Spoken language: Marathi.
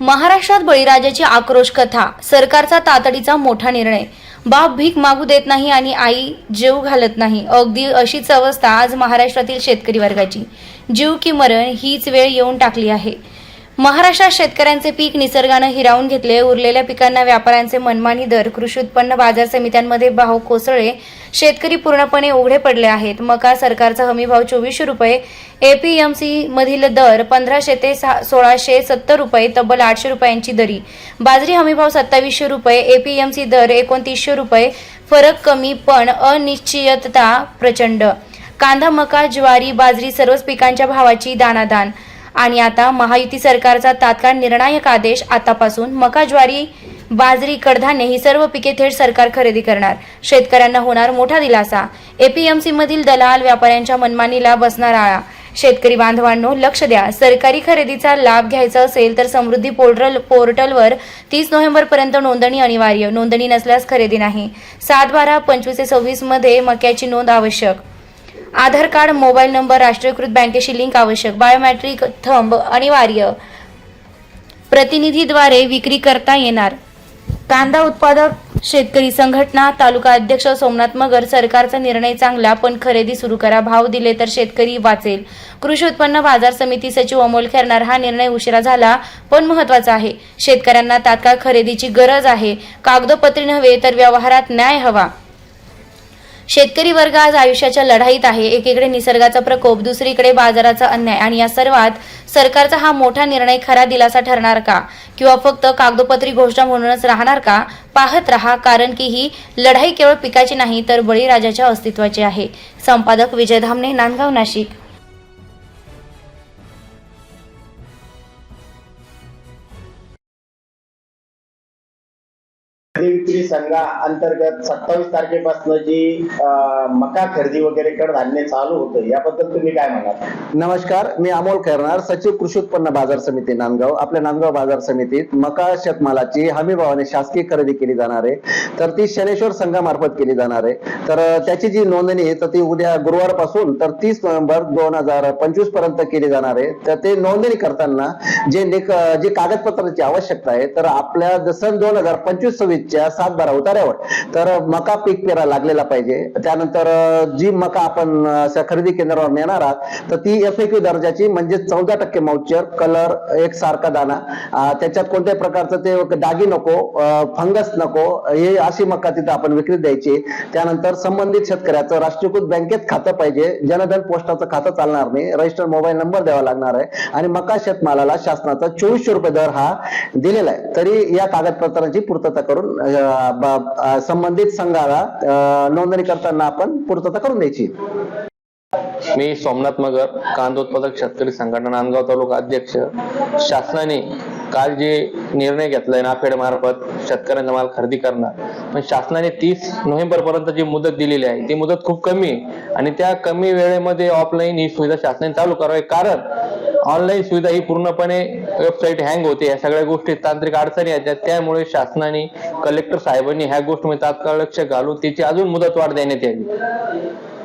महाराष्ट्रात बळीराजाची आक्रोश कथा सरकारचा तातडीचा मोठा निर्णय. बाप भीक मागू देत नाही आणि आई जीव घालत नाही. अगदी अशीच अवस्था आज महाराष्ट्रातील शेतकरी वर्गाची. जीव की मरण हीच वेळ येऊन टाकली आहे. महाराष्ट्रात शेतकऱ्यांचे पीक निसर्गानं हिरावून घेतले. उरलेल्या पिकांना व्यापाऱ्यांचे मनमानी दर कृषी उत्पन्न बाजार समित्यांमध्ये भाव कोसळले. शेतकरी पूर्णपणे उघडे पडले आहेत. मका सरकारचा हमी भाव चोवीसशे रुपये एपीएमसी मधील दर पंधराशे ते सोळाशे सत्तर रुपये तब्बल आठशे रुपयांची दरी. बाजरी हमी भाव सत्तावीसशे रुपये एपीएमसी दर एकोणतीसशे रुपये. फरक कमी पण अनिश्चितता प्रचंड. कांदा मका ज्वारी बाजरी सर्वच पिकांच्या भावाची दानादान आणि आता महायुती सरकारचा तात्काळ निर्णायक आदेश आतापासून मका ज्वारी बाजरी कडधान्य ही सर्व पिके थेट सरकार खरेदी करणार. शेतकऱ्यांना होणार मोठा दिलासा. एपीएमसी मधील दलाल व्यापाऱ्यांच्या मनमानीला बसणार आळा. शेतकरी बांधवांनो लक्ष द्या. सरकारी खरेदीचा लाभ घ्यायचा असेल तर समृद्धी पोर्टल पोर्टलवर तीस नोव्हेंबर पर्यंत नोंदणी अनिवार्य. नोंदणी नसल्यास खरेदी नाही. सात बारा पंचवीस ते सव्वीसमध्ये मक्याची नोंद आवश्यक. आधार कार्ड मोबाईल नंबर राष्ट्रीयकृत बँकेशी लिंक आवश्यक बायोमॅट्रिक थंब अनिवार्य. प्रतिनिधीद्वारे विक्री करता येणार. कांदा उत्पादक शेतकरी संघटना तालुका अध्यक्ष सोमनाथ मगर सरकारचा निर्णय चांगला पण खरेदी सुरू करा भाव दिले तर शेतकरी वाचेल. कृषी उत्पन्न बाजार समिती सचिव अमोल खेरणार हा निर्णय उशिरा झाला पण महत्त्वाचा आहे. शेतकऱ्यांना तात्काळ खरेदीची गरज आहे. कागदोपत्री नव्हे तर व्यवहारात न्याय हवा. शेतकरी वर्ग आज आयुष्याच्या लढाईत आहे. एकीकडे निसर्गाचा प्रकोप दुसरीकडे बाजाराचा अन्याय आणि या सर्वात सरकारचा हा मोठा निर्णय खरा दिलासा ठरणार का? किंवा फक्त कागदोपत्री घोषणा म्हणूनच राहणार का? पाहत रहा कारण की ही लढाई केवळ पिकाची नाही तर बळीराजाच्या अस्तित्वाची आहे. संपादक विजय धामणे नांदगाव नाशिक. विक्री संघा अंतर्गत सत्तावीस तारखेपासून जी मका खरेदी वगैरे कडधान्य चालू होतं याबद्दल तुम्ही काय म्हणाल? नमस्कार मी अमोल खैरनार सचिव कृषी उत्पन्न बाजार समिती नांदगाव. आपल्या नांदगाव बाजार समितीत मका शेतमालाची हमी भावाने शासकीय खरेदी केली जाणार आहे. तर ती शनेश्वर संघामार्फत केली जाणार आहे. तर त्याची जी नोंदणी आहे तर ती उद्या गुरुवारपासून तर तीस नोव्हेंबर दोन हजार पंचवीसपर्यंत केली जाणार आहे. तर ते नोंदणी करताना जे जे कागदपत्राची आवश्यकता आहे तर आपल्या सन दोन हजार पंचवीस च्या सात बारा उतार्यावर तर मका पीक पेरा लागलेला पाहिजे. त्यानंतर जी मका आपण खरेदी केंद्रावर नेणार आहात तर ती एफ दर्जाची म्हणजे चौदा टक्के माउचर कलर एक सारखा दाना त्याच्यात कोणत्याही प्रकारचं ते दागी नको फंगस नको हे अशी मका तिथं आपण विक्री द्यायची. त्यानंतर संबंधित शेतकऱ्याचं राष्ट्रीयकृत बँकेत खातं पाहिजे. जनधन पोस्टाचं खातं चालणार नाही. रजिस्टर मोबाईल नंबर द्यावा लागणार आहे. आणि मका शेतमालाला शासनाचा चोवीसशे रुपये दर हा दिलेला आहे. तरी या कागदपत्रांची पूर्तता करून संबंधित संघाला नोंदणी करताना आपण पूर्तता करून द्यायची. मी सोमनाथ मगर कांदा उत्पादक शेतकरी संघटना नांदगाव तालुका अध्यक्ष. शासनाने काल जे निर्णय घेतलाय नाफेड मार्फत शेतकऱ्यांचा माल खरेदी करणार पण शासनाने तीस नोव्हेंबर पर्यंत जी मुदत दिलेली आहे ती मुदत खूप कमी आहे. आणि त्या कमी वेळेमध्ये ऑफलाईन ही सुविधा शासनाने चालू करावी. कारण ऑनलाईन सुविधा ही पूर्णपणे वेबसाईट हँग होते. या सगळ्या गोष्टी तांत्रिक अडचणी येतात. त्यामुळे शासनाने कलेक्टर साहेबांनी ह्या गोष्टीमध्ये तात्काळ लक्ष घालून तिची अजून मुदत वाढ देण्यात यावी.